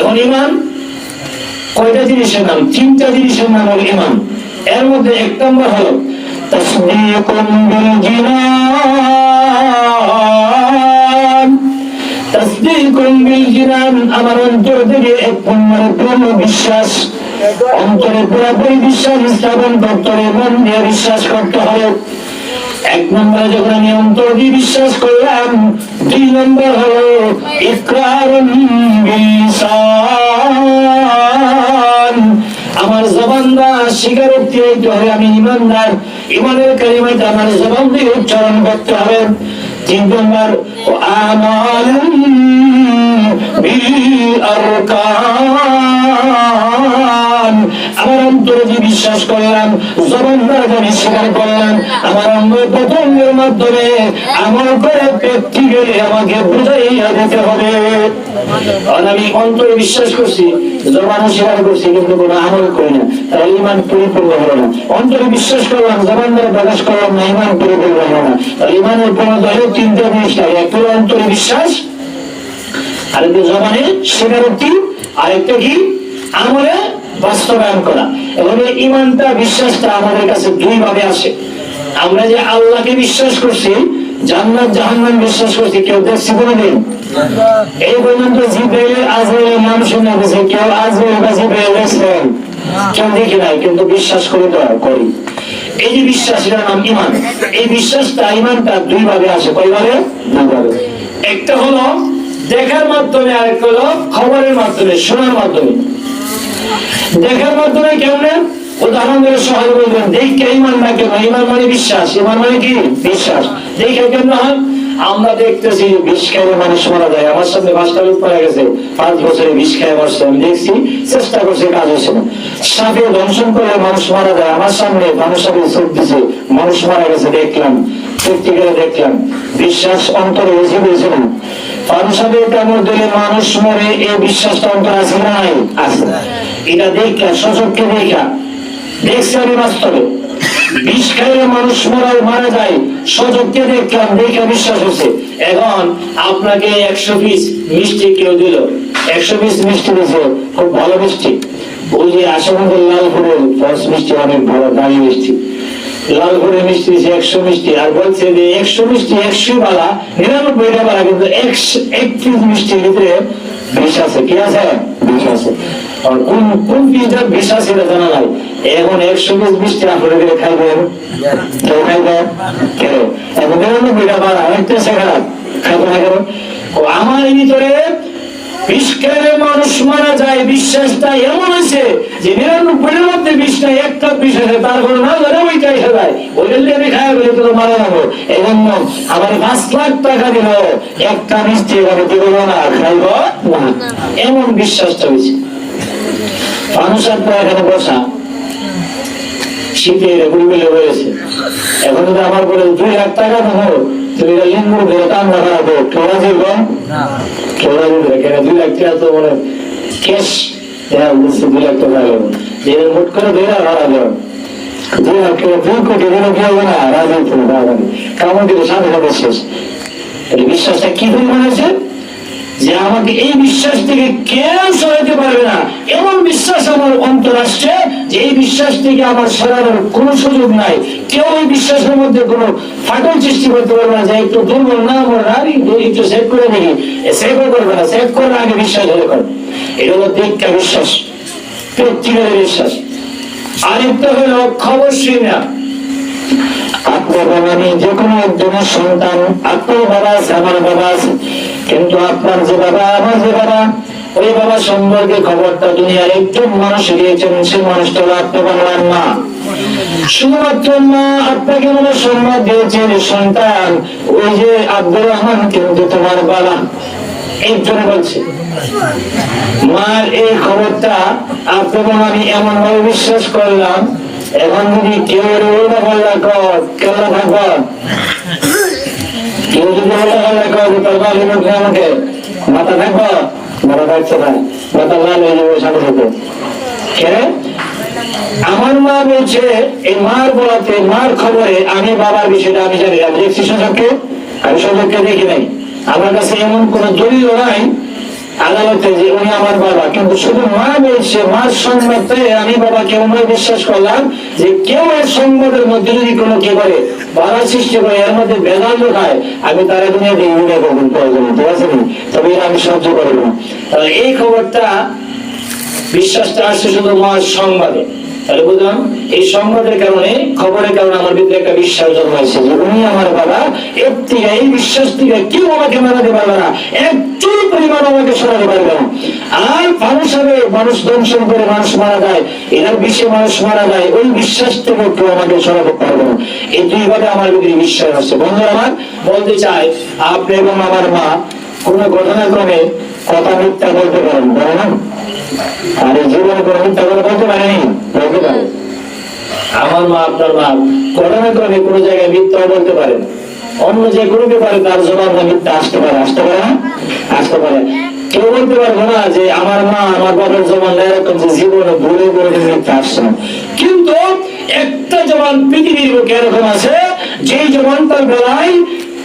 এখন ইমান, কয়টা জিনিসের নাম? তিনটা জিনিসের নাম হল ইমান। এর মধ্যে এক নম্বর হলো বিশ্বাস। অন্তরে বিশ্বাস স্থাপন করতে দিয়ে বিশ্বাস করতে এক নম্বরে যখন আমি অন্তর বিশ্বাস করলাম, দুই নম্বর ইকরার আমার জবানরা স্বীকারোক্তি হইতে হবে আমি ইমানদার, ইমানের কালিমাটা আমার জবান দিয়ে উচ্চারণ করতে হবে। তিন নম্বর আমার আরকান। আমার অন্তরে যে বিশ্বাস করলাম, জবান আমি স্বীকার করলাম, আমার অঙ্গ প্রত্যঙ্গের মাধ্যমে আমার করে ব্যক্তিকে আমাকে বুঝাইয়া দিতে হবে। আমি অন্তরে বিশ্বাস করছি জবান স্বীকার করছি, কিন্তু কোনো আমল করি না। তাহলে ইমান পরিপূর্ণ হলো না। অন্তরে বিশ্বাস করলাম, জবান দ্বারা প্রকাশ করলাম না ইমান পরিপূর্ণ হলো না। তাহলে ইমানের পূর্ণতা হলো তিনটা জিনিস একটা হলো অন্তরে বিশ্বাস, আরেকটা জবানে স্বীকারোক্তি, আরেকটা কি? আমলে বাস্তবায়ন করা। এই ইমানটা বিশ্বাসটা আমাদের কাছে দুই ভাবে আসে। আমরা যে আল্লাহকে বিশ্বাস করছি, জান্নাত, জাহান্নাম বিশ্বাস করছি, কেউ দেখছি এই পর্যন্ত আজরাইলের নাম গেছে, কেউ আজরাইল বা দেখছেন কেউ দেখি নাই, কিন্তু বিশ্বাস করে তো করি। এই যে বিশ্বাস এটার নাম ইমান এই বিশ্বাসটা ইমানটা দুই ভাবে আসে। কয়ভাবে? একটা হলো, দেখার মাধ্যমে, আরেকটা হলো, খবরের মাধ্যমে, শোনার মাধ্যমে। দেখার মাধ্যমে কেমন উদাহরণ সহজ বলবেন ইমান না কেন ইমান মানে বিশ্বাস, ইমান মানে কি? বিশ্বাস। কেমন হয়? আমরা দেখতেছি বিষ মানুষ মারা যায়। আমার সামনে পাঁচটা লোক গেছে। পাঁচ বছরে বিষ মরছে। আমি দেখছি চেষ্টা কাজ হয়েছে না। সাপে দংশন করে মানুষ মারা যায়। আমার সামনে মানুষ চোখ দিছে। মানুষ মারা গেছে, দেখলাম। প্র্যাকটিক্যালে দেখলাম। বিশ্বাস অন্তরে এসে দিয়েছে না। কামড় দিলে মানুষ মরে এই বিশ্বাসটা অন্তর আছে নাই? আছে। এটা দেখা সচককে দেখা দেখছি আমি বাস্তবে। বিষ খাইলে মানুষ মরা মারা যায় সচককে দেখলাম দেখে বিশ্বাস হচ্ছে এখন আপনাকে একশো পিস মিষ্টি কেউ দিল। একশো পিস মিষ্টি দিছে খুব ভালো মিষ্টি। ওই যে আসামদের লালপুরের ফলস মিষ্টি অনেক ভালো দামি মিষ্টি। লালপুরের মিষ্টি দিছে একশো মিষ্টি আর বলছে যে একশো মিষ্টি একশো বালা নিরানব্বইটা বালা কিন্তু একশো এক পিস মিষ্টির ভিতরে বিষ আছে। কি আছে? বিষ আছে। কোন কোন পিসটা বিষ আছে জানা নাই। এখন একশো পিস মিষ্টি আপনারা করে খাইবেন কেউ খাইবেন কেন? এখন নিরানব্বইটা বালা একটা সেখানে খাইবে না কেন? আমার ভিতরে বিষকারে মানুষ মারা যায় বিশ্বাসটা এমন আছে যে নিরানব্বইয়ের মধ্যে বিষটা একটা আছে তারপরে না ধরে ওইটাই খেলায় ওইটা দিয়ে আমি খাই বলে তো মারা যাব। এই জন্য আমার পাঁচ লাখ টাকা দিল একটা মিষ্টি এখানে দিব না খাইব এমন বিশ্বাসটা হয়েছে। মানুষ আপনার এখানে বসা শীতের গুলগুলে হয়েছে। এখন যদি আমার বলে দুই লাখ টাকা দেবো তুমি এটা লিঙ্গ ধরে কান্না করাবো কেউ রাজি গো কেউ কেন দুই লাখ টাকা তো মানে ক্যাশ হ্যাঁ বুঝছি দুই লাখ টাকা লাগবে যে মুট করে দুই লাখ হারা যাবে দুই লাখ টাকা দুই কোটি দিলে কি হবে না? কেমন সাথে সাথে শেষ। বিশ্বাসটা কি পরিমাণ আছে যে আমাকে এই বিশ্বাস থেকে কেউ সরাতে পারবে না। এমন বিশ্বাস আমার অন্তর আসছে যে এই বিশ্বাস থেকে আমার সরানোর কোনো সুযোগ নাই। কেউ এই বিশ্বাসের মধ্যে কোনো ফাটল সৃষ্টি করতে পারবে না যে একটু দুর্বল না, আমার নারী একটু সেভ করে দেখি সেভও করবে না সেভ করার আগে বিশ্বাস হলে করে এটা হলো দীক্ষা বিশ্বাস ব্যক্তিগত বিশ্বাস। আরেকটা হলো খবর না আপনার বাবা নেই যে কোনো একজনের সন্তান আপনার বাবা আছে, আমার বাবা আছে। কিন্তু আপনার যে বাবা, আমার যে বাবা, ওই বাবা সম্পর্কে খবরটা দুনিয়ার একজন মানুষ দিয়েছেন, সে মানুষটা হলো আপনার বাংলার শুধুমাত্র মা এই খবরটা আপনাকে আমি এমন ভাবে বিশ্বাস করলাম, এখন যদি কেউ উল্টা পাল্লা কর কেল্লা উল্টা আমার মা বলছে, এই মার বলাতে, মার খবরে আমি বাবার বিষয়টা আমি জানি আমি দেখছি সজাগকে আমি সজাগকে দেখি নাই। আমার কাছে এমন কোন দলিল নাই আদালতে যে উনি আমার বাবা, কিন্তু শুধু মা বলছে মার সংবাদে আমি বাবাকে আমরা বিশ্বাস করলাম যে কেউ এর সংবাদের মধ্যে যদি কোনো কে করে বাধা সৃষ্টি করে, এর মধ্যে বেদাল খায় আমি তারা দুনিয়া দিয়ে উড়ে গ্রহণ করব ঠিক আছে তবে আমি সহ্য করব। না এই খবরটা, বিশ্বাসটা আসছে শুধু মার সংবাদে। তাহলে বুঝলাম, এই সংবাদের কারণে, খবরের কারণে আমার ভিতরে একটা বিশ্বাস জন্মাইছে যে উনি আমার বাবা এই বিশ্বাস থেকে কেউ আমাকে মানাতে পারবে না। এক পরিমাণ আমাকে সরাতে পারবে না। আর মানুষ হবে, মানুষ দংশন করে মানুষ মারা যায় এনার বিষে মানুষ মারা যায়, ওই বিশ্বাস থেকে কেউ আমাকে সরাতে পারবে না। এই দুইভাবে আমার ভিতরে বিশ্বাস আছে। বন্ধু আমার, বলতে চাই, আপনি এবং আমার মা কোনো ঘটনাক্রমে কথা মিথ্যা বলতে পারেন না? আর জীবনে বলতে পারেনি। বলতে পারে আমার মা আপনার মা কোনো জায়গায় মিথ্যা বলতে অন্য যে কোনো ব্যাপারে তার জবাব মিথ্যা আসতে পারে আসতে পারে না? আসতে পারে। কেউ বলতে পারব না যে আমার মা আমার বাবার এরকম যে জীবনে ভুলে করে মিথ্যা আসছে না। কিন্তু একটা জবান পৃথিবীর বুকে এরকম আছে যেই জবানটার বেলায়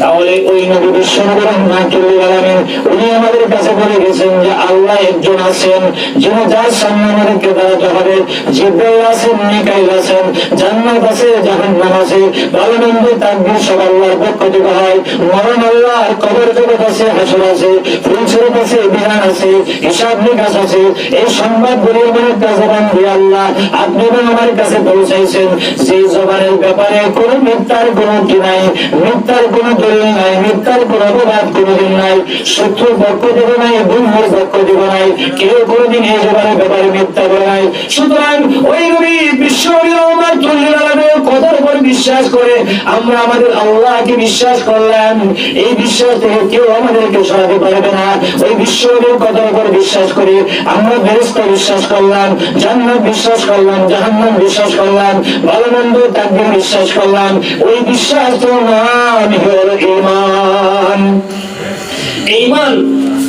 তাহলে ওই নবী বিশ্বনবী রহমাতুল্লাহ আলামিন, উনি আমাদের কাছে বলে গেছেন যে, আল্লাহ একজন আছেন, যিনি যার সামনে আমাদেরকে দাঁড়াতে হবে। জিব্রাইল আছেন, মিকাইল আছেন, জান্নাত আছে, জাহান্নাম আছে। ভালো মন্দ তাকবীর সব আল্লাহর পক্ষ থেকে হয়। মরণ আল্লাহ কবর জগৎ আছে, হাসর আছে, ফুলস্বরূপ আছে, বিধান আছে, হিসাব নিকাশ আছে। এই সংবাদ বলে আমাদের কাছে বান্ধি আল্লাহ, আপনি এবং আমার কাছে পৌঁছাইছেন। যে জবানের ব্যাপারে কোনো মিথ্যার কোনো নাই, মিথ্যার কোনো বিশ্বাস করে আমরা আমাদের আল্লাহকে বিশ্বাস করলাম। এই বিশ্বাস থেকে কেউ আমাদেরকে সরাতে পারবে না। ওই বিশ্বনবীর কথার উপর বিশ্বাস করে আমরা ফেরেশতা বিশ্বাস করলাম, জান্নাত বিশ্বাস করলাম, জাহান্নাম বিশ্বাস করলাম, ভালো মন্দ তাকবীর বিশ্বাস করলাম। ওই বিশ্বাস তো নাম হলো ঈমান ঈমান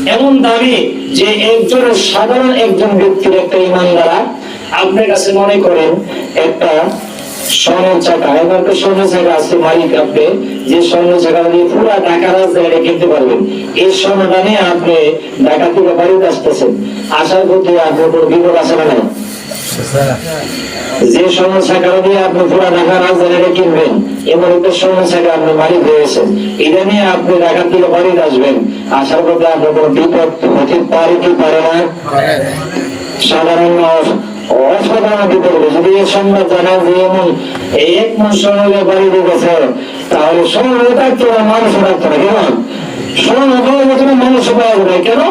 এমন দামি যে একজনের সাধারণ একজন ব্যক্তির একটা ঈমান দ্বারা আপনার কাছে মনে করেন, একটা এবার আপনি যে রাজধানী কিনতে পারবেন। এই আপনি বাড়িতে আসতেছেন। আসার পথে আপনার বিপদ আছে না। যে স্বর্ণ শাখা দিয়ে আপনি পুরো ঢাকা রাজধানীটা কিনবেন এবার একটা স্বর্ণ শাখা আপনি মালিক এটা নিয়ে আপনি ঢাকা থেকে বাড়িতে আসবেন। আসার পথে আপনার কোনো বিপদ হতে পারে কি পারে না? সাধারণ অসাধারণ বিপদ যদি এই সংবাদ জানা যে এমন এক মাস স্বর্ণকে বাড়িতে গেছে তাহলে স্বর্ণ থাকতো না মানুষ থাকতো না কেমন স্বর্ণ মানুষ পাওয়া যাবে কেন?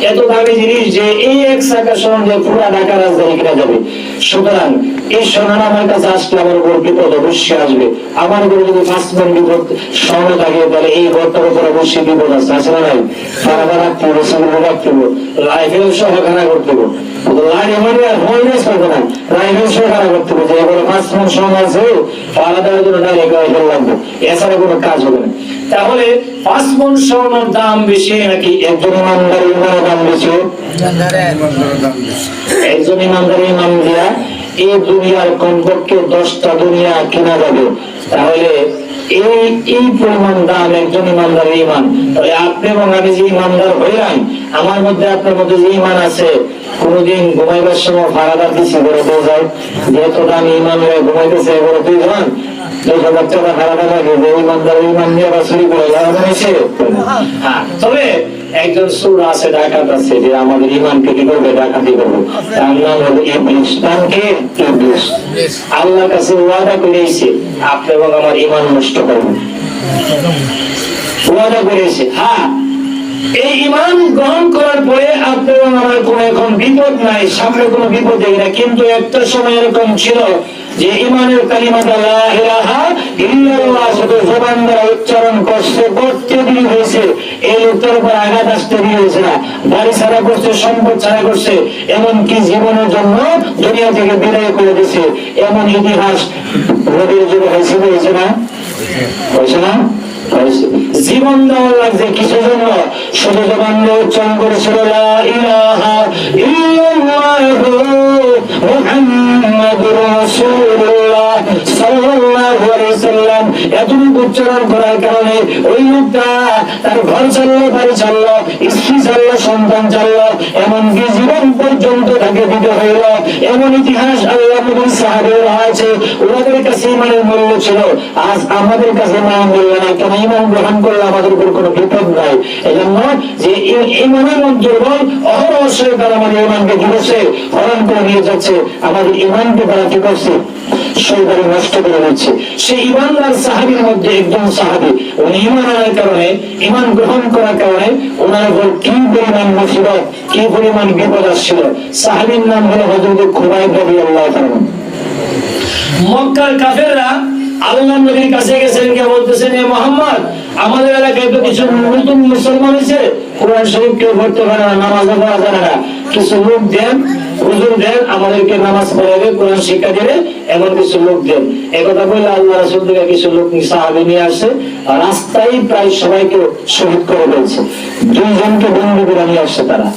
এত দামি জিনিস যে এই এক স্বর্ণ দিয়ে পুরো ঢাকা রাজধানী কিনা যাবে। সুতরাং এই স্বর্ণ আমার কাছে আসলে আমার উপর বিপদ অবশ্যই আসবে। আমার উপরে যদি পাঁচ বিপদ স্বর্ণ থাকে, তাহলে এই ঘরটার উপর অবশ্যই বিপদ আছে আছে না নাই? খারাপ রাখতে হবে সেগুলো রাখতে হবে। করতে হবে। জন্য ডাইরেক্ট লাগবে। এছাড়া কোনো কাজ হবে না। তাহলে পাঁচ মন স্বর্ণের দাম বেশি নাকি একজন ইমানদার ইমানের দাম বেশি? একজন ইমানদার ইমান দিয়া এই দুনিয়ার কমপক্ষে দশটা দুনিয়া কেনা যাবে। তাহলে এই এই পরিমাণ দাম একজন ইমানদারের ইমান। আপনি এবং আমি যে ইমানদার হইলাম, আমার মধ্যে আপনার মধ্যে যে ইমান আছে, কোনদিন ঘুমাইবার সময় ভাড়াদার দিছি যায় যেহেতু আমি ইমান ঘুমাইতেছে যান দুইটা বাচ্চারা ভাড়াদার লাগে যে ইমানদার ইমান নিয়ে আবার চুরি করে লাগানো হয়েছে হ্যাঁ তবে একজন সুর আছে ডাকাত আছে যে আমাদের ইমানকে কি করবে? ডাকাতি করবে। তার নাম হলো ইবলিস। নাম কি? ইবলিস। কাছে ওয়াদা করেছে আপনি এবং আমার ইমান নষ্ট করবেন ওয়াদা করেছে হ্যাঁ এই ইমান গ্রহণ করার পরে আপনার আমার কোন এখন বিপদ নাই সামনে কোনো বিপদ দেখি না কিন্তু একটা সময় এরকম ছিল যে ইমানের শুধু জবান দ্বারা উচ্চারণ করছে করতে দেরি হয়েছে, এই লোকটার উপর আঘাত আসতে দেরি হয়েছে না। বাড়ি ছাড়া করছে, সম্পদ ছাড়া করছে, এমনকি জীবনের জন্য দুনিয়া থেকে বিদায় করে দিছে এমন ইতিহাস রবির যুগে হয়েছে হয়েছে না? হয়েছে না? জীবন দেওয়ার লাগছে কিছু জন্য? শুধু জবান উচ্চারণ করেছিল রাসূলুল্লাহ সাল্লাল্লাহু আলাইহি সাল্লাম এতটুকু উচ্চারণ করার কারণে ওই লোকটা তার ঘর চাললো বাড়ি চাললো স্ত্রী চাললো সন্তান চাললো এমনকি জীবন পর্যন্ত তাকে দিতে হইল। এমন ইতিহাস আল্লাহ নবীর সাহাবের আছে ওনাদের কাছে ইমানের মূল্য ছিল। আজ আমাদের কাছে ইমানের মূল্য নাই। কেন ইমান গ্রহণ করলে আমাদের উপর কোনো বিপদ নাই? এই যে ইমানের দুর্বল অহরহস্যের দ্বারা আমাদের ইমানকে দিবসে হরণ করে নিয়ে যাচ্ছে। আমাদের ইমানকে তারা কি করছে? সরকারি নষ্ট করে দিচ্ছে। সেই ইমানদার সাহাবির মধ্যে একজন সাহাবি। উনি ইমান আনার কারণে ইমান গ্রহণ করার কারণে ওনার উপর কি পরিমাণ মুসিবত, কি পরিমাণ বিপদ আসছিল? সাহাবির নাম হলো হজরত খুবাই রবি আল্লাহ মক্কার কাফেররা আল্লাহ নবীর কাছে গেছেন কে বলতেছেন, এ মোহাম্মদ, আমাদের এলাকায় তো কিছু নতুন মুসলমান আছে কোরআন শরীফ কেউ পড়তে পারে না, নামাজ পড়া জানে না। কিছু লোক দেন হুজুর দেন, আমাদেরকে নামাজ পড়াবে কোরআন শিক্ষা দেবে, এমন কিছু লোক দেন। একথা বললে আল্লাহ রাসূল থেকে কিছু লোক সাহাবী নিয়ে আসে, রাস্তায় প্রায় সবাইকে শহীদ করে ফেলছে। দুইজনকে বন্দী করে নিয়ে আসছে তারা।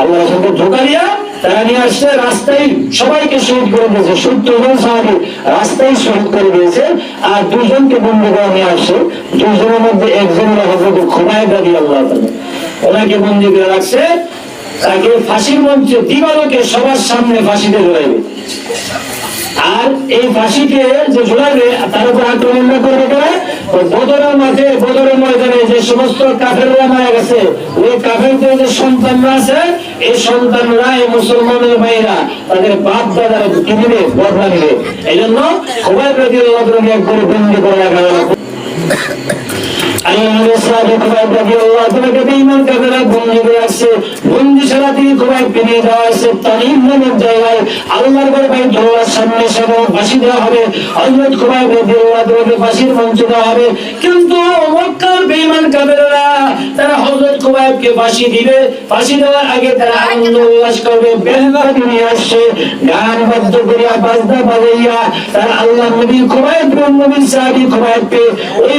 আল্লাহ রাসূলকে ধোকা দিয়া তারা নিয়ে আসছে রাস্তায় সবাইকে শহীদ করে দিয়েছে সত্তর সাহাবি রাস্তায় শহীদ করে দিয়েছে আর দুজনকে বন্দি করে নিয়ে আসছে দুজনের মধ্যে একজন হজরত খুবাই দাদি আল্লাহ তাআলা। ওনাকে বন্দি করে রাখছে তাকে ফাঁসির মঞ্চে দিবালোকে সবার সামনে ফাঁসিতে ঝুলাইবে আর এই ফাঁসিকে যে ঝুলাবে, তার উপর আক্রমণ না করবে বদরের মাঠে, বদরের ময়দানে যে সমস্ত মারা গেছে, ওই কাফেরদের যে সন্তানরা আছে, এই সন্তানরা, এই মুসলমানের ভাইরা তাদের বাপ দাদার কি বদলা এই জন্য সবাই প্রতি একবার বন্দি করে রাখা আল্লাহ নবী সাহাবী খুবাইব তাআলাকে বেঈমান কাফেররা বন্দী করে রাখছে। বন্দী ছাড়া তিনি খুবাইবকে নিয়ে যাওয়া হয়েছে তানিম নামের জায়গায়। আল্লাহর ঘরে বাইতুল্লাহর সামনে সেখানে ফাঁসি দেওয়া হবে। হযরত খুবাইব রাদিয়াল্লাহু তাআলাকে ফাঁসির মঞ্চে দেওয়া হবে। কিন্তু মক্কার বেঈমান কাফেররা তারা হযরত খুবাইবকে ফাঁসি দিবে। ফাঁসি দেওয়ার আগে তারা আনন্দ উল্লাস করবে। নিয়ে আসছে। গান বাদ্য করিয়া বাজনা বাজাইয়া তারা আল্লাহ নবী খুবাইব নবীর সাহাবী খুবাইবকে ওই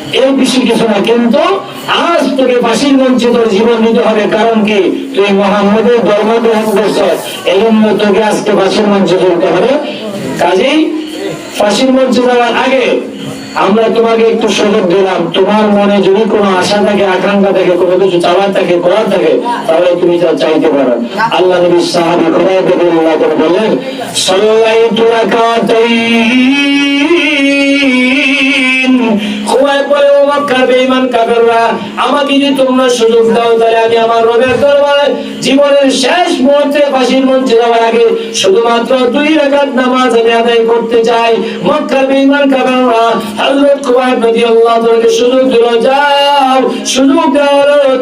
এই বেশি কিছু না কিন্তু আজ তোকে ফাঁসির মঞ্চে তোর জীবন নিতে হবে। কারণ কি? তুই মোহাম্মদের ধর্ম গ্রহণ করছ। এই জন্য তোকে আজকে ফাঁসির মঞ্চে চলতে হবে। কাজেই ফাঁসির মঞ্চে যাওয়ার আগে আমরা তোমাকে একটু সুযোগ দিলাম। তোমার মনে যদি কোনো আশা থাকে, আকাঙ্ক্ষা থাকে, কোনো কিছু চাওয়ার থাকে, করার থাকে, তাহলে তুমি যা চাইতে পারো। আল্লাহ নবী সাহাবী খোদাই থেকে আল্লাহ করে বললেন সাল্লাইতু রাকাতাইন আমাকে যদি তোমরা সুযোগ দাও তাহলে আমি আমার রবের দরবারে জীবনের শেষ মুহূর্তে ফাঁসির মঞ্চে যাওয়ার আগে শুধুমাত্র দুই রাকাত নামাজ আমি আদায় করতে চাই। সুযোগ দিল, যাও, সুযোগ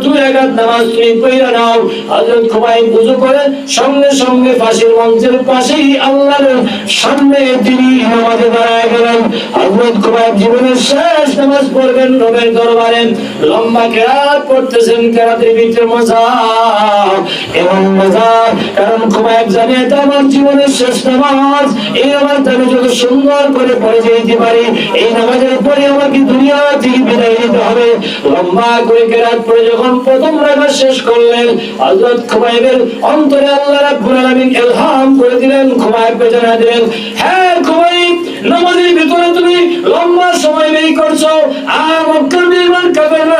দুই নামাজ তুমি নাও। বুঝু করে সঙ্গে সঙ্গে ফাঁসির মঞ্চের পাশেই আল্লাহর সামনে তিনি নামাজে দাঁড়ায় গেলেন। হযরত খুবাইব জীবনের শেষ নামাজ পড়বেন রবের দরবারে। লম্বা কেরাত পড়তেছেন কেরাতের ভিতরে মজা। এবং কারণ জানে এটা আমার জীবনের শেষ নামাজ। এই আমি যত সুন্দর করে পড়ে যেতে পারি, এই নামাজের পরে আমাকে দুনিয়া থেকে বিদায় নিতে হবে। লম্বা করে কেরাত পড়ে যখন প্রথম রাখা শেষ করলেন অন্তরে আল্লাহ আলামিন করে দিলেন দিলেন হ্যাঁ খুবাইব, নামাজের ভিতরে তুমি লম্বা সময় ব্যয় করছ, আর মক্কার বিমান কাফেররা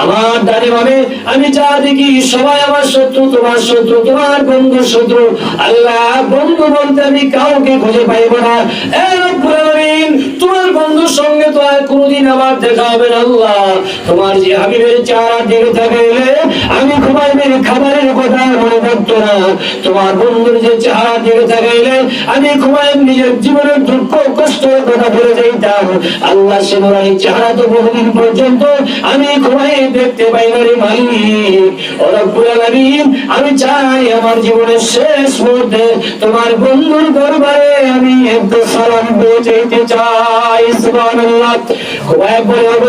আমার ডানে বামে আমি যা দেখি, সবাই আমার শত্রু, তোমার শত্রু, তোমার বন্ধু শত্রু। আল্লাহ বন্ধু বলতে আমি কাউকে খুঁজে পাইব না। এ রব্বুল তোমার বন্ধুর সঙ্গে তো আর দেখা হবে না আল্লাহ। তোমার যে হাবিবের চারা দিকে থাকাইলে আমি ঘুমাইবের খাবারের কথা মনে না। তোমার বন্ধুর যে চেহারা দিকে থাকাইলে আমি নিজের জীবনের দুঃখ কষ্টের কথা ভুলে যাইতাম। আল্লাহ সে চেহারা তো বহুদিন পর্যন্ত আমি দেখতে পাই না রে মালিক। ও রব্বুল আলামিন, আমি চাই আমার জীবনের শেষ মুহূর্তে তোমার বন্ধুর দরবারে আমি একটু সালাম পৌঁছাইতে চাই, সুবহানাল্লাহ।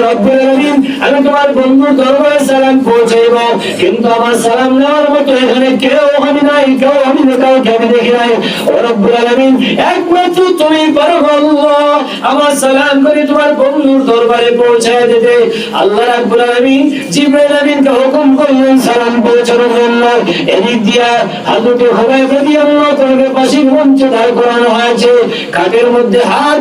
রব্বুল আলামিন, আমি তোমার বন্ধুর দরবারে সালাম পৌঁছাইব। কিন্তু আমার সালাম নেওয়ার মতো এখানে কেউ আমি নাই, কেউ আমি না কাউকে আমি দেখি নাই। ও রব্বুল আলামিন একমাত্র তুমি পারো আল্লাহ, আমার সালাম করে তোমার বন্ধুর দরবারে পৌঁছায় দিতে। আল্লাহ আলামিন আমিনকে হুকুম করলেন, সালাম পৌঁছানোর জন্য। এদিক দিয়া হযরতে হুবাইব রাদিয়াল্লাহু তাআলাকে পাশের মঞ্চে দাঁড় করানো হয়েছে। খাটের মধ্যে হাত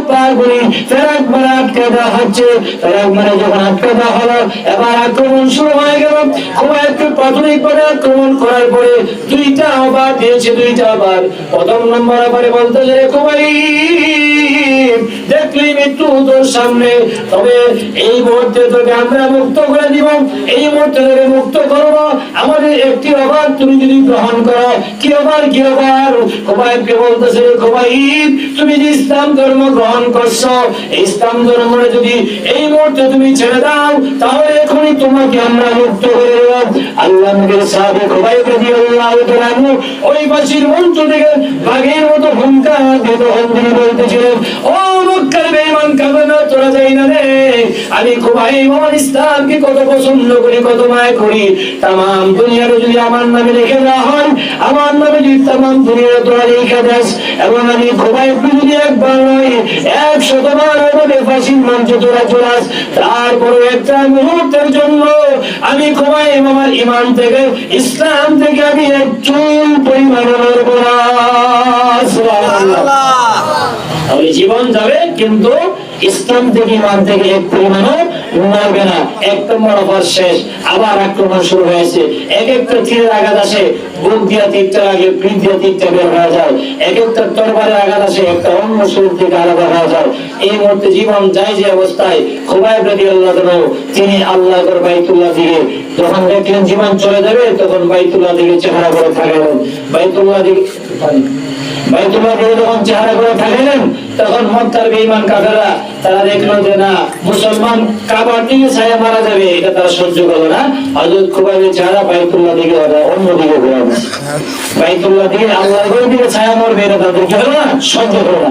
হুবাইব দেখলি মৃত্যু তোর সামনে। তবে এই মুহূর্তে তোকে আমরা মুক্ত করে দিব, এই মুহূর্তে তোকে মুক্ত করব। আমাদের একটি অবাদ তুমি যদি গ্রহণ করো, কি অবার কি অবার খোবাইবকে বলতেছে খোবাইব তুমি ইসলাম ধর্ম গ্রহণ ইসলাম ধর্ম যদি এই মুহূর্তে তুমি ছেড়ে দাও, তাহলে এখনই তোমাকে আমরা মুক্ত খুবই আমার কত কত করি। তাম দুনিয়ারে যদি আমার নামে লিখে দেওয়া হয়, আমার নামে এবং আমি খুবই যদি একবার নয় এক শতবার আমাদের ফাঁসির মঞ্চ তোরা চলাস তারপরে একটা মুহূর্তের জন্য আমি খুবই আমার ইমান থেকে ইসলাম থেকে আমি এক চুল পরিমাণ না জীবন যাবে কিন্তু ইসলাম থেকে ইমান থেকে এক পরিমাণও নড়বে না। এক নম্বর শেষ। আবার আক্রমণ শুরু হয়েছে। এক একটা তীরের আঘাত আসে দিয়া তীরটা পিঠ দিয়া তীরটা বের হয়ে যায়। এক একটা তরবারের আঘাত আসে, একটা অন্য থেকে আলাদা হয়ে যায়। এই মুহূর্তে জীবন যায় যে অবস্থায় খুবাই প্রতি আল্লাহ তিনি আল্লাহ বাইতুল্লাহ দিকে যখন দেখলেন জীবন চলে যাবে, তখন বাইতুল্লাহ দিকে চেহারা করে থাকলেন। বাইতুল্লাহ দিকে মুসলমান কাবার দিকে ছায়া মারা যাবে, এটা তারা সহ্য করল না। হযরত খুবাইবের চেহারা বাইতুল্লাহ দিকে অন্য দিকে ঘোরাবে বাইতুল্লাহ দিকে আল্লাহর দিকে ছায়া মরবে, এটা তাদের কি হলো না, সহ্য করল না।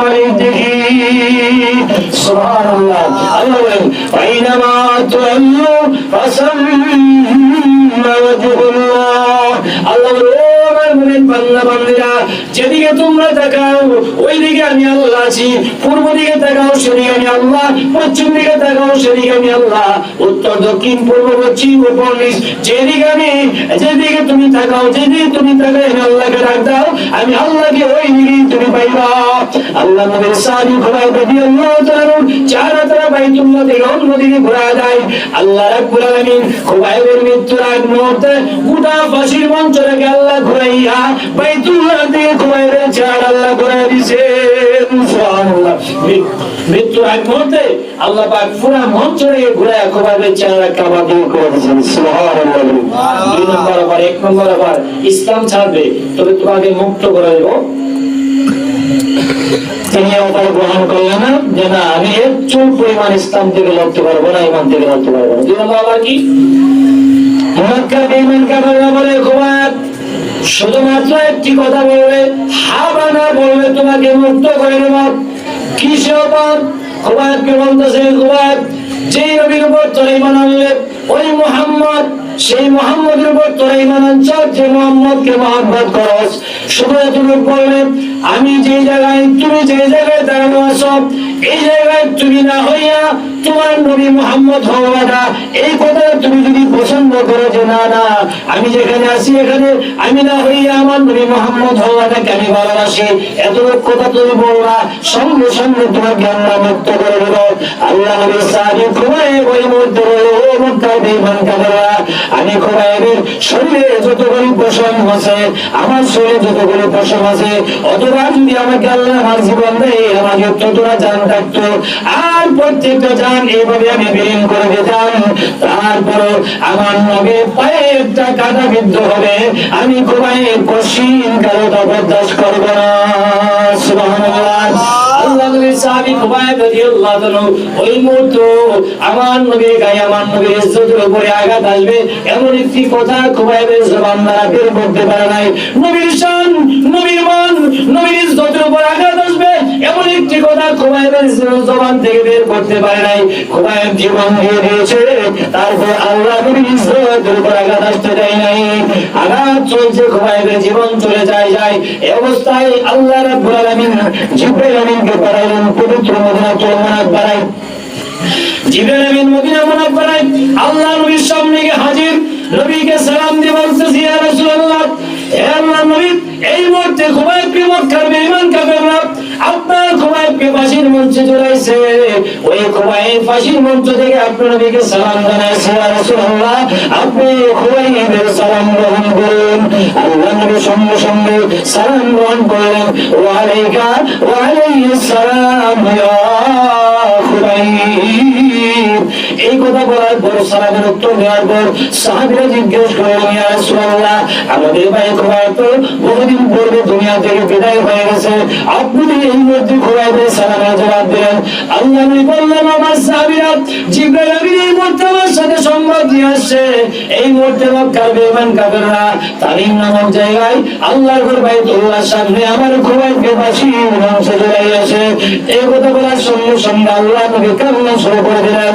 মালিক সুবহানাল্লাহ, আল্লাহ বলেন আইনামা তুআল্লু ফাসাম্মা ওয়াজহুল্লাহ। আল্লাহ যেদিকে তোমরা তাকাও ওই দিকে আমি আল্লাহ আছি। পূর্ব দিকে তাকাও, সেদিকে আমি আল্লাহ, পশ্চিম দিকে যেদিকে তুমি তাকাও, যেদিকে তুমি আমি আল্লাহকে ডাক দাও, আমি আল্লাহকে ওই তুমি পাইবা। আল্লাহ আল্লাহ চার তারা বাইতুল্লাহ থেকে অন্য দিকে ঘোরা যায় আল্লাহ মৃত্যুর আল্লাহ মন চড়ে ঘুরে খুবাইবের চেহারা কাবা দিয়ে করে দিয়েছেন। দুই নম্বর আবার এক নম্বর আবার ইসলাম ছাড়বে তবে তোমাকে মুক্ত করে দেবো। তিনি গ্রহণ করলেন না যে না আমি এক চুল পরিমাণ ইসলাম থেকে লড়তে পারব না ইমান থেকে লড়তে পারব না। দুই নম্বর আবার কি? মক্কা বেঈমান কাফেররা বলে খুবাত শুধুমাত্র একটি কথা বলবে হাবানা বলবে তোমাকে মুক্ত করে দেব। উপর? খুবাতকে বলতেছে খুবাত যে নবীর উপর তোর ইমান আনলে, ওই মোহাম্মদ, সেই মোহাম্মদের উপর তোরা ইমান আনছ যে মোহাম্মদকে মহাব্বত করস। শুধু তুমি বললেন আমি যে জায়গায়, তুমি যে জায়গায় দাঁড়ানো আছো, এই জায়গায় তুমি না হইয়া তোমার নবী মোহাম্মদ হওয়াটা এই কথা তুমি যদি পছন্দ করো যে, না না, আমি যেখানে আছি, এখানে আমি না হইয়া আমার নবী মোহাম্মদ হওয়াটাকে আমি ভালোবাসি। এত কথা তুমি বলবা, সঙ্গে সঙ্গে তোমার জ্ঞান মুক্ত করে দেব। আল্লাহ নবী ওই বেঈমান কাফেররা আমি শরীরে যতগুলি আছে, আমার শরীরে যতগুলি পশম আছে যদি আমাকে আল্লাহ আমার জীবন দেয় ততটা জান থাকতো। আর প্রত্যেকটা জান, এইভাবে আমি বিলীন করে দিতাম। তারপর আমার নবে পায়ে একটা কাটা বিদ্ধ হবে। আমি খুবাই কশিন কারও বরদাস্ত করব না। সুবহানাল্লাহ। আমার নবীর গায়ে উপরে এমন একটি কথা জবান দ্বারা নাই। উপর আঘাত আসবে। এমন একটি কথা খুবাইবের জবান থেকে বের করতে পারে নাই। খুবাইব জীবন দিয়ে দিয়েছে তারপর আল্লাহ আঘাত আসতে দেয় নাই। আঘাত চলছে খুবাইবের জীবন চলে যায় যায়। এই অবস্থায় আল্লাহ রাব্বুল আলামিন জিব্রাইল আমিনকে পাঠালেন পবিত্র মদিনাতুল মুনাওয়ারায় জিব্রাইল আমিন মদিনা মুনাওয়ারায় আল্লাহ নবীর সামনে হাজির। নবীকে সালাম দিয়ে বলতেছি, ইয়া রাসূলুল্লাহ, হে আল্লাহ নবী, এই মুহূর্তে খুবাইবকে মক্কার কাফেররা আপনার খুবাইবকে ফাঁসির মঞ্চে চড়াইছে। ওই খুবাইব ফাঁসির মঞ্চ থেকে আপনার নবীকে সালাম জানাইছে আপনি খুবাইবের সালাম গ্রহণ করুন। আল্লাহ সঙ্গে সঙ্গে সালাম গ্রহণ করলেন ওয়া আলাইকা ওয়া আলাইহিস সালাম, ইয়া খুবাইব এই কথা বলার পর সালামের উত্তর দেওয়ার পর সাহাবীরা জিজ্ঞেস করলেন ইয়া রাসূলুল্লাহ, আমাদের ভাই তো বহুদিন পূর্বে দুনিয়া থেকে বিদায় হয়ে গেছে। আপনি তো এই মধ্যে খুবাইবের সালামের জবাব দিলেন, আল্লাহ নবী বললেন, আমার সাহাবীরা জিবরাইল আমিন এই মুহূর্তে আমার সাথে সংবাদ নিয়ে আসছে। এই মুহূর্তে মক্কার বেঈমান কাফেররা তারিম নামক জায়গায় আল্লাহর ঘর বাইতুল্লাহর সামনে আমার ফাঁসি মঞ্চে চলে আসে এই কথা বলার সঙ্গে সঙ্গে আল্লাহ নবী কান্না শুরু করে দিলেন।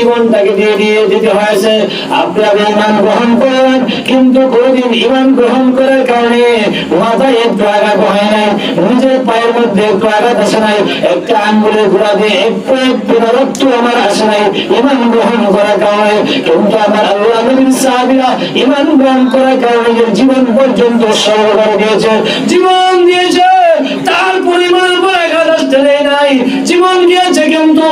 জীবনটাকে দিয়ে দিয়ে দিতে হয়েছে। আপনারা ঈমান গ্রহণ করলেন কিন্তু কোনদিন ঈমান গ্রহণ করার কারণে মাথায় একটু আঘাত হয় নাই নিজের পায়ের মধ্যে একটু আঘাত আসে নাই, একটা আঙ্গুলের গোড়া দিয়ে একটু একটু রক্ত আমার আসে নাই ঈমান গ্রহণ করার কারণে। কিন্তু আমার আল্লাহ নবীর সাহাবীরা ঈমান গ্রহণ করার কারণে জীবন পর্যন্ত করে দিয়েছে। জীবন দিয়েছে। আসতে নাই। জীবন কিন্তু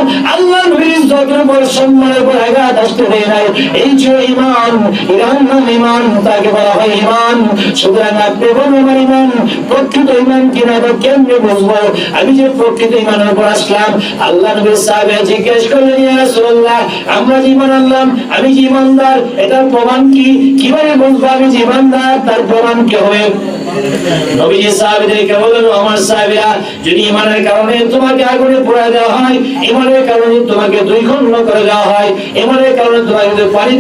সম্মানের উপর আঘাত আসতে দেয় নাই। এই যে ইমান ইরান নাম ইমান তাকে বলা হয় ইমান সুতরাং আপনি বলুন, আমার ইমান প্রকৃত ইমান কিনা তো কেমনে বুঝব আমি যে প্রকৃত ইমানের উপর আসলাম, আল্লাহ নবীর সাহেব জিজ্ঞেস করলেন রাসূলুল্লাহ, আমরা যে ইমান আনলাম, আমি যে ইমানদার এটার প্রমাণ কি? কীভাবে বুঝব আমি যে ইমানদার তার প্রমাণ কি হবে? নবীজি সাহাবীদেরকে বললেন আমার যদি ইমানের কারণে তোমাকে আগুনে দেওয়া হয় ইমানের কারণে তোমাকে দুই করে দেওয়া হয় ইমানের কারণে তোমাকে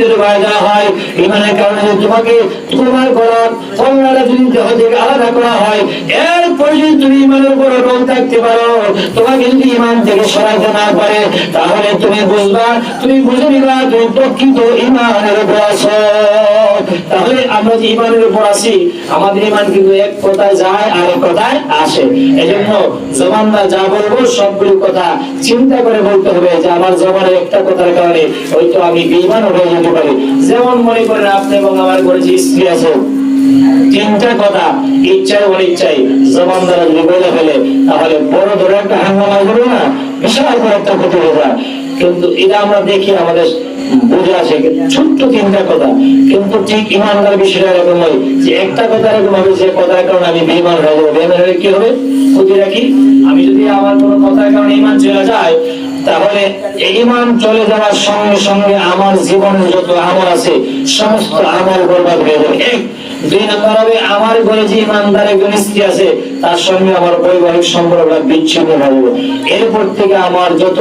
যদি দেওয়া হয় ইমানের কারণে যদি তোমাকে তোমার করা যদি আলাদা করা হয় যদি তুমি ইমানের উপর থাকতে পারো, তোমাকে যদি ইমান থেকে সরাইতে না পারে, তাহলে তুমি বুঝবা, তুমি বুঝে নিবা তুমি প্রকৃত ইমানের উপর আছো। তাহলে আমরা যে ইমানের উপর আছি, আমাদের ইমান কি কিন্তু এক কথা যায় আর এক কথায় আসে। এজন্য জবানরা যা বলব, সবগুলো কথা চিন্তা করে বলতে হবে যে আমার জবানের একটা কথার কারণে হয়তো আমি বেইমান হয়ে যেতে পারি। যেমন মনে করেন আপনি এবং আমার যে স্ত্রী আছে। তিনটা কথা ইচ্ছায় অনিচ্ছায় জবান দ্বারা যদি বলে ফেলে তাহলে বড় ধরে একটা হাঙ্গামা করব না? বিশাল বড় একটা ক্ষতি হয়ে যায় কিন্তু এটা আমরা দেখি, আমাদের বুঝে আসে ছোট্ট তিনটা কথা। কিন্তু ঠিক ইমানদার বিষয়টা এরকম নয় যে একটা কথা এরকম হবে, যে কথার কারণে আমি বেইমান হয়ে যাব। বেইমান হলে কি হবে? ক্ষতিটা কি আমি যদি আমার কোনো কথার কারণে ইমান চলে যায়, তাহলে ইমান চলে যাওয়ার সঙ্গে সঙ্গে আমার জীবনের যত আমল আছে, সমস্ত আমল বরবাদ হয়ে যাবে। এক দুই নম্বর হবে, আমার ঘরে যে ইমানদার একজন স্ত্রী আছে, তার সঙ্গে আমার বৈবাহিক সম্পর্ক বিচ্ছিন্ন যাবে। এরপর থেকে আমার যত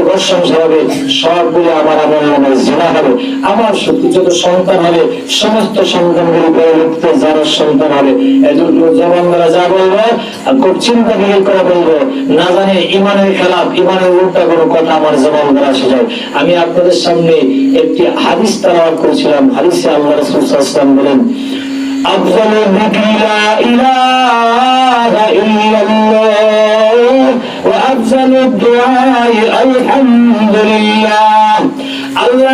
হবে, সবগুলো আমার আমার জেনা হবে। আমার যত সন্তান হবে, সমস্ত সন্তানগুলি যারা সন্তান হবে। এজন্য যা বলব চিন্তা বলব, না জানে ইমানের খেলাফ, ইমানের উল্টা কোনো কথা আমার জবান দ্বারা আসে যায়। আমি আপনাদের সামনে একটি হাদিস তালাওয়াত করেছিলাম। হাদিসে আল্লাহ রাসূল বলেন أفضل الذكر لا إله إلا الله وأفضل الدعاء الحمد لله. আল্লাহ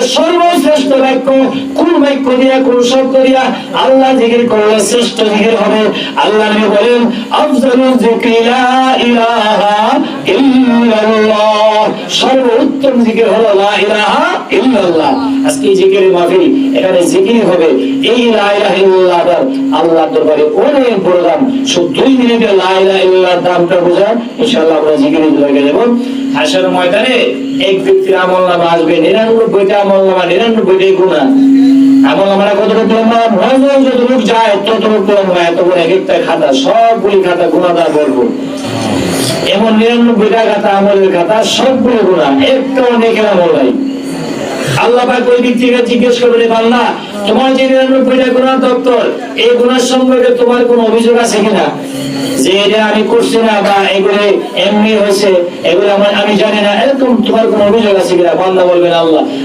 সর্বশ্রেষ্ঠ বাক্য, কোন বাক্য দিয়া, কোন শব্দ দিয়া আল্লাহ জিকির করলে শ্রেষ্ঠ জিকির হবে। আল্লাহ বলেন, আফজালু ইল্লাল্লাহ। সর্বোত্তম জিকির হলো আজকে জিকিরের মাহফিল, এখানে জিকির হবে এই লা ইলাহা ইল্লাল্লাহ আল্লাহ দরবারে অনেক বড় দাম। দুই মিনিটে লা ইলাহা দামটা বোঝা ইনশাআল্লাহ আমরা জিকিরে লেগে যাব হাসর ময়দানে এক ব্যক্তির আমল নামা আসবে, নিরানব্বইটা আমল নামা, নিরানব্বইটাই গুণা আমল নামাটা কতটুকু লম্বা? নয় যতটুকু যায়, ততটুকু লম্বা। এত বড় এক একটা খাতা, সবগুলি খাতা গুণাদার বলব। এমন নিরানব্বইটা খাতা, আমলের খাতা, সবগুলো গুণা। একটাও নেকের আমল নাই আল্লাহ জিজ্ঞেস করবে তোমার যে দপ্তর, এই সম্পর্কে তোমার কোনো অভিযোগ আছে কিনা?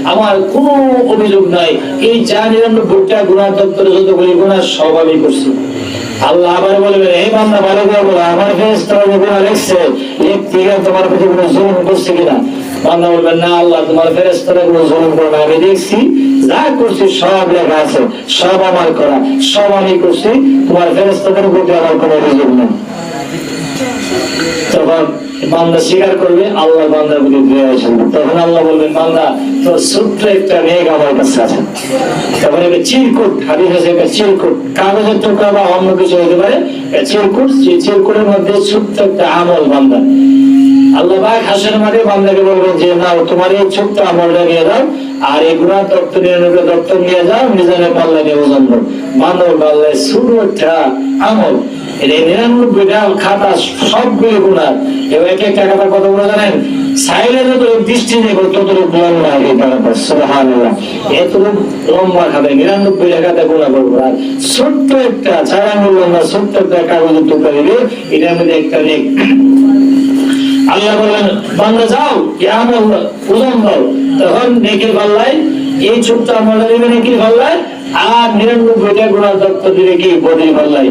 আমার আমি কোনো অভিযোগ নাই। এই যা নিরানব্বইটা গুণা দপ্তরে সব আমি করছি। আল্লাহ আবার বলবেন এই বান্দা, ভালো করে আমার ফেরেশতারা যে লিখছে, লিখতে তোমার প্রতি কোনো জোর করছে কিনা? না আল্লাহ, তোমার ফেরেশতারা কোনো জুলুম আমি দেখছি যা করছি সব লেখা আছে, সব আমার করা, সব আমি করছি, তোমার ফেরেশতাদের প্রতি আমার কোনো অভিযোগ নেই। তখন স্বীকার করবে, আল্লাহ প্রতি তখন আল্লাহ বলবেন একটা মেঘ আমার কাছে আছে। একটা চিরকুট, হাদিস আছে চিরকুট। কাগজের টুকরা বা অন্য কিছু হতে পারে চিরকুট যে চিরকুটের মধ্যে ছোট্ট একটা আমল বান্দা। আল্লাহ পাক মাঠে বান্দাকে বলবেন যে না তোমার এই ছোট্ট আমলটা নিয়ে যাও আর এই গুণা দপ্তর দপ্তর নিয়ে যাও মিজানে পাল্লা নিয়ে ওজন দাও বান্দর পাল্লায় একটা আমল। খাতা এক একটা জানেন? যত দৃষ্টি দেখো ততটুকু লম্বা এই ব্যাপার সুবহানাল্লাহ। এতটুকু লম্বা খাতা নিরানব্বই খাতা গুণা করব। আর ছোট্ট একটা চার আঙুল লম্বা ছোট্ট একটা আল্লাহ বললেন, বান্দা যাও আমল ওজন দাও তখন নেকির পাল্লায়, এই ছোট্ট আমলটা দিবে নেকির পাল্লায়? আর নিরানব্বইটা গুণার দত্ত দিবে কি? বদির পাল্লায়।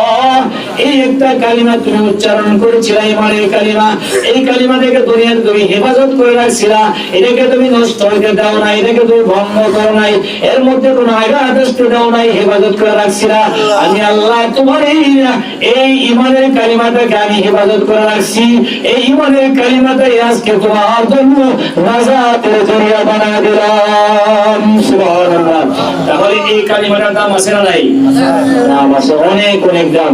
এই একটা কালিমা তুমি উচ্চারণ করেছিলে ইমানের কালিমা এই কালিমা থেকে দুনিয়ার তুমি হেফাজত করে রাখছিলা এটাকে তুমি নষ্ট হইতে দাও নাই এটাকে তুমি ভঙ্গ করো নাই এর মধ্যে কোনো আঘাত আসতে দাও নাই হেফাজত করে রাখছিলা। আমি আল্লাহ তোমার এই এই ইমানের কালিমাটাকে আমি হেফাজত করে রাখছি এই ইমানের কালিমাটাই আজকে তোমার জন্য নাজাতের জরিয়া বানা দিলাম। সুবহানাল্লাহ। তাহলে এই কালিমাটার দাম আছে না নাই? দাম আছে অনেক অনেক দাম।